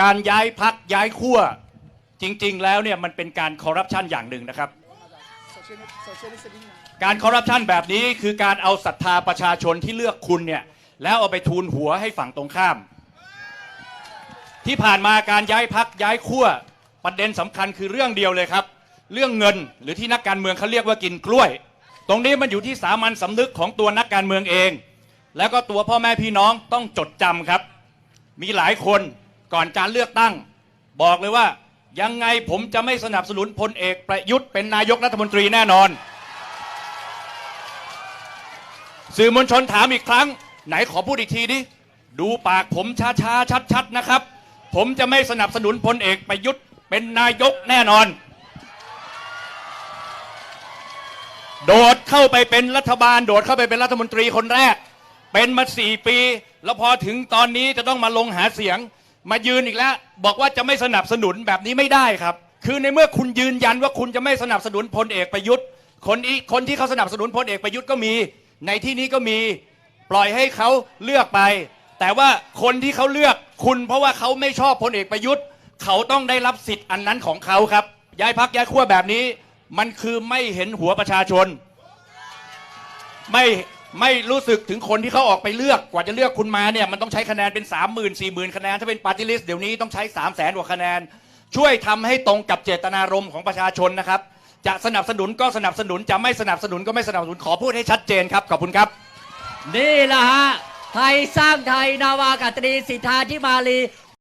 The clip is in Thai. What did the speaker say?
การย้ายพักย้ายขั้วจริง ๆ แล้วเนี่ยมันเป็นการคอร์รัปชันอย่างหนึ่งนะครับ การคอร์รัปชันแบบนี้คือการเอาศรัทธาประชาชนที่เลือกคุณเนี่ยแล้วเอาไปทูลหัวให้ฝั่งตรงข้าม ที่ผ่านมาการย้ายพักย้ายขั้วประเด็นสำคัญคือเรื่องเดียวเลยครับ เรื่องเงินหรือที่นักการเมืองเขาเรียกว่ากินกล้วย ตรงนี้มันอยู่ที่สามัญสำนึกของตัวนักการเมืองเอง แล้วก็ตัวพ่อแม่พี่น้องต้องจดจำครับ มีหลายคน ก่อนการเลือกตั้ง บอกเลยว่ายังไงผมจะไม่สนับสนุนพลเอกประยุทธ์เป็นนายกรัฐมนตรีแน่นอน สื่อมวลชนถามอีกครั้ง ไหนขอพูดอีกทีดิดูปากผมช้าๆชัดๆนะครับ ผมจะไม่สนับสนุนพลเอกประยุทธ์เป็นนายกแน่นอน โดดเข้าไปเป็นรัฐบาล โดดเข้าไปเป็นรัฐมนตรีคนแรก เป็นมาสี่ปี แล้วพอถึงตอนนี้จะต้องมาลงหาเสียง มายืนอีกแล้ว บอกว่าจะไม่สนับสนุนแบบนี้ไม่ได้ครับ คือในเมื่อคุณยืนยันว่าคุณจะไม่สนับสนุนพลเอกประยุทธ์ คนอีคนที่เขาสนับสนุนพลเอกประยุทธ์ก็มี ในที่นี้ก็มีปล่อยให้เขาเลือกไป แต่ว่าคนที่เขาเลือกคุณเพราะว่าเขาไม่ชอบพลเอกประยุทธ์ เขาต้องได้รับสิทธิ์อันนั้นของเขาครับย้ายพักย้ายขั้วแบบนี้ มันคือไม่เห็นหัวประชาชน ไม่ ไม่รู้สึกถึงคนที่เขาออกไปเลือกกว่าจะเลือกคุณมาเนี่ยมันต้องใช้คะแนนเป็น 3 0 0 0 0 4 0 0 0 0คะแนนถ้าเป็นปาร์ตี้ลิสต์เดี๋ยวนี้ต้องใช้ 3 0 0แสนกว่าคะแนน ช่วยทำให้ตรงกับเจตนารมณ์ของประชาชนนะครับ จะสนับสนุนก็สนับสนุนจะไม่สนับสนุนก็ไม่สนับสนุนขอพูดให้ชัดเจนครับขอบคุณครับ นี่แหละฮะไทยสร้างไทยนาวากาตรีสิทธาธิมาลี